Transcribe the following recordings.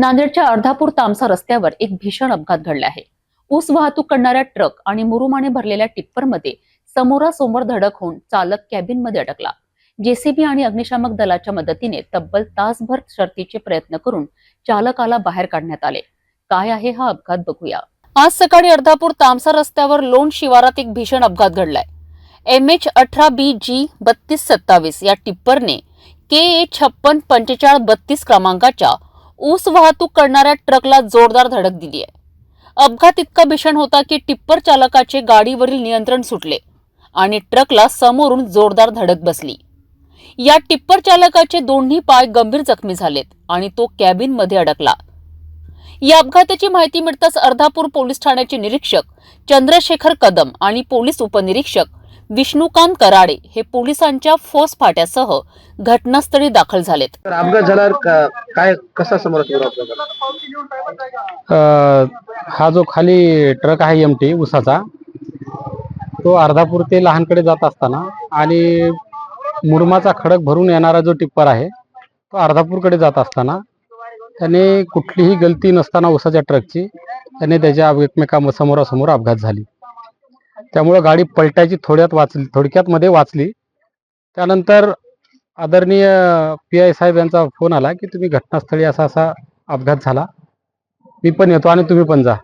नांदेडच्या अर्धापूर तामसा रस्त्यावर एक भीषण अपघात घडला आहे. ऊस वाहतूक करणाऱ्या ट्रक आणि मुरुमाने भरलेल्या टिप्परमध्ये समोरासमोर धडक होऊन चालक कॅबिनमध्ये अडकला. जेसीबी आणि अग्निशामक दलाच्या मदतीने तब्बल तासभर शर्तीचे प्रयत्न करून चालकाला बाहेर काढण्यात आले. काय आहे हा अपघात बघूया. आज सकाळी अर्धापूर तामसा रस्त्यावर लोण शिवारात एक भीषण अपघात घडलाय. एम एच अठरा बी जी बत्तीस सत्तावीस या टिप्परने के ए छप्पन पंचेचाळीस बत्तीस क्रमांकाच्या ऊस वाहतूक करणाऱ्या ट्रकला जोरदार धडक दिली आहे. अपघात इतका भीषण होता की टिप्पर चालकाचे गाडीवरील नियंत्रण सुटले आणि ट्रकला समोरून जोरदार धडक बसली. या टिप्पर चालकाचे दोन्ही पाय गंभीर जखमी झालेत आणि तो कॅबिनमध्ये अडकला. या अपघाताची माहिती मिळताच अर्धापूर पोलीस ठाण्याचे निरीक्षक चंद्रशेखर कदम आणि पोलीस उपनिरीक्षक विष्णुकांत कराडे हे पोलिसांच्या फोर्स फाट्यासह घटनास्थळी दाखल झालेत. तर अपघात झाल्यावर का- काय कसा समोर अपघात अ, हा जो खाली ट्रक आहे एम टी उसाचा तो अर्धापूर ते लहानकडे जात असताना आणि मुरमाचा खडक भरून येणारा जो टिप्पर आहे तो अर्धापूरकडे जात असताना त्याने कुठलीही गलती नसताना उसाच्या ट्रकची त्याने त्याच्या एकमेका समोरासमोर अपघात झाली. त्यामुळं गाडी पलटायची थोड्यात वाचली थोडक्यात मध्ये वाचली. त्यानंतर आदरणीय पी आय साहेब यांचा फोन आला की तुम्ही घटनास्थळी असा असा अपघात झाला. मी पण येतो आणि तुम्ही पण जा.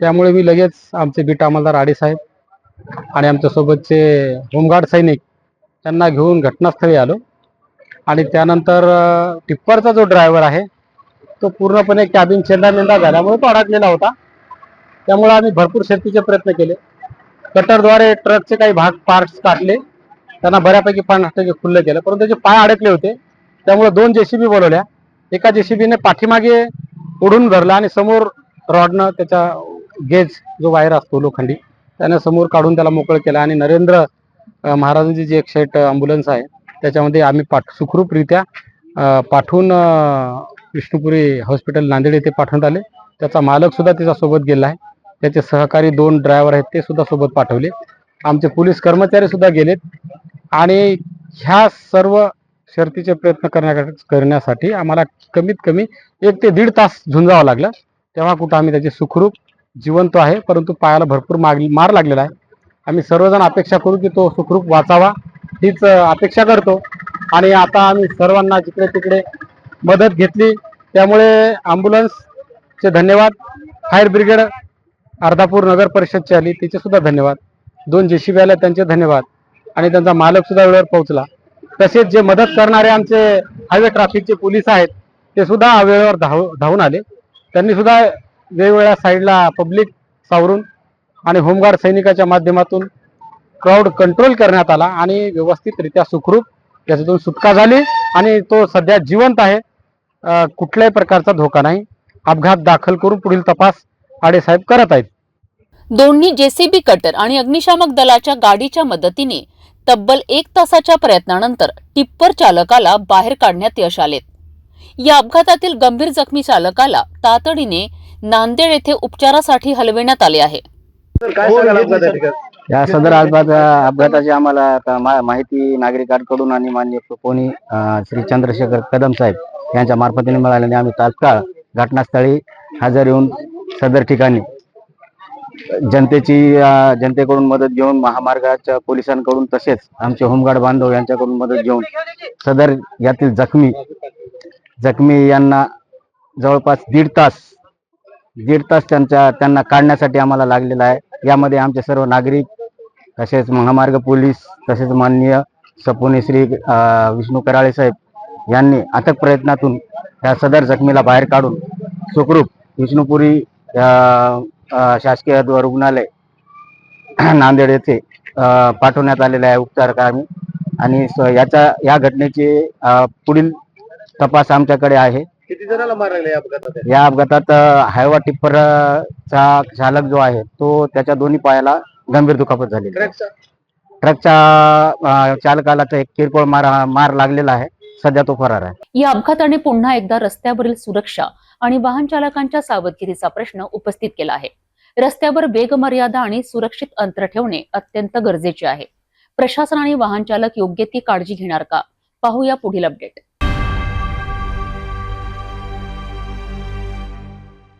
त्यामुळे मी लगेच आमचे बीट अंमलदार आडे साहेब आणि आमच्यासोबतचे होमगार्ड सैनिक त्यांना घेऊन घटनास्थळी आलो. आणि त्यानंतर टिप्परचा जो ड्रायव्हर आहे तो पूर्णपणे कॅबिन चेंदामेंदा झाल्यामुळे तो अडकलेला होता. त्यामुळे आम्ही भरपूर शेतीचे प्रयत्न केले. कटरद्वारे ट्रकचे काही भाग पार्ट्स काढले. त्यांना बऱ्यापैकी पन्नास टक्के खुल्लं केलं. परंतु त्याचे पाय अडकले होते. त्यामुळे दोन जेसीबी बोलवल्या. एका जेसीबीने पाठीमागे ओढून धरला आणि समोर रॉडनं त्याचा गेज जो वायर असतो लोखंडी त्याने समोर काढून त्याला मोकळं केलं. आणि नरेंद्र महाराजांची जी एक शेट अँब्युलन्स आहे त्याच्यामध्ये आम्ही पाठ सुखरूपरित्या पाठवून विष्णुपुरी हॉस्पिटल नांदेड येथे पाठवण्यात आले. त्याचा मालक सुद्धा त्याच्यासोबत गेला आहे. त्याचे सहकारी दोन ड्रायव्हर आहेत ते सुद्धा सोबत पाठवले. आमचे पोलीस कर्मचारी सुद्धा गेलेत. आणि ह्या सर्व शर्तीचे प्रयत्न करण्या करण्यासाठी आम्हाला कमीत कमी एक ते दीड तास झुंजावं लागलं. तेव्हा कुठं आम्ही त्याचे सुखरूप जिवंत आहे परंतु पायाला भरपूर माग मार लागलेला आहे. आम्ही सर्वजण अपेक्षा करू की तो सुखरूप वाचावा हीच अपेक्षा करतो. आणि आता आम्ही सर्वांना जिकडे तिकडे मदत घेतली. त्यामुळे ॲम्ब्युलन्सचे धन्यवाद. फायर ब्रिगेड अर्धापूर नगर परिषदची आली. तिचे सुद्धा धन्यवाद. दोन जेसीबी आल्या त्यांचे धन्यवाद. आणि त्यांचा मालक सुद्धा वेळेवर पोहोचला. तसेच जे मदत करणारे आमचे हायवे ट्रॅफिकचे पोलीस आहेत ते सुद्धा वेळेवर धाव धावून आले. त्यांनी सुद्धा वेगवेगळ्या साईडला पब्लिक सावरून आणि होमगार्ड सैनिकाच्या माध्यमातून क्राऊड कंट्रोल करण्यात आला आणि व्यवस्थितरित्या सुखरूप त्याच्यातून सुटका झाली आणि तो सध्या जिवंत आहे. कुठल्याही प्रकारचा धोका नाही. अपघात दाखल करून पुढील तपास आडेसाहेब करत आहेत. दोन्ही जेसीबी कटर आणि अग्निशामक दलाच्या गाडीच्या मदतीने तब्बल एक तासाच्या प्रयत्नानंतर टिप्पर चालकाला बाहेर काढण्यात यश आले. या अपघातातील गंभीर जखमी चालकाला तातडीने नांदेड येथे उपचारासाठी हलविण्यात आले आहे. अपघात या सदर अपघात अपघाताची आम्हाला आता मा- माहिती नागरिकांकडून आणि मान्य कोणी श्री चंद्रशेखर कदम साहेब यांच्या मार्फतीने मिळाल्याने आम्ही तात्काळ घटनास्थळी हजर येऊन सदर ठिकाणी जनतेची जनतेकडून मदत घेऊन महामार्गाच्या पोलिसांकडून तसेच आमचे होमगार्ड बांधव यांच्याकडून मदत घेऊन सदर यातील जखमी जखमी यांना जवळपास दीड तास दीड तास त्यांच्या त्यांना काढण्यासाठी आम्हाला लागलेला आहे. यामध्ये आमचे सर्व नागरिक तसेच महामार्ग पोलीस तसेच माननीय सपोनी श्री विष्णू कराळे साहेब यांनी अथक प्रयत्नातून त्या सदर जखमीला बाहेर काढून सुखरूप विष्णुपुरी शासकीय रुग्णालय नांदेड येथे पाठवण्यात आलेले आहे उपचार कामी. आणि याच्या या घटनेचे पुढील तपास आमच्याकडे आहे. किती जणांना मार लागले या अपघातात? या अपघातात अ, हायवा टिप्परचा चालक जो आहे तो त्याच्या दोन्ही पायाला गंभीर दुखापत झाली ट्रकचा? चालकाला तर एक किरकोळ मार मार लागलेला आहे. सध्या तो फरार आहे. या अपघाताने पुन्हा एकदा रस्त्यावरील सुरक्षा आणि वाहन चालकांच्या सावधगिरीचा प्रश्न उपस्थित केला आहे. रस्त्यावर वेग मर्यादा आणि सुरक्षित अंतर ठेवणे अत्यंत गरजेचे आहे. प्रशासन आणि वाहन चालक योग्य ती काळजी घेणार का? पाहूया पुढील अपडेट.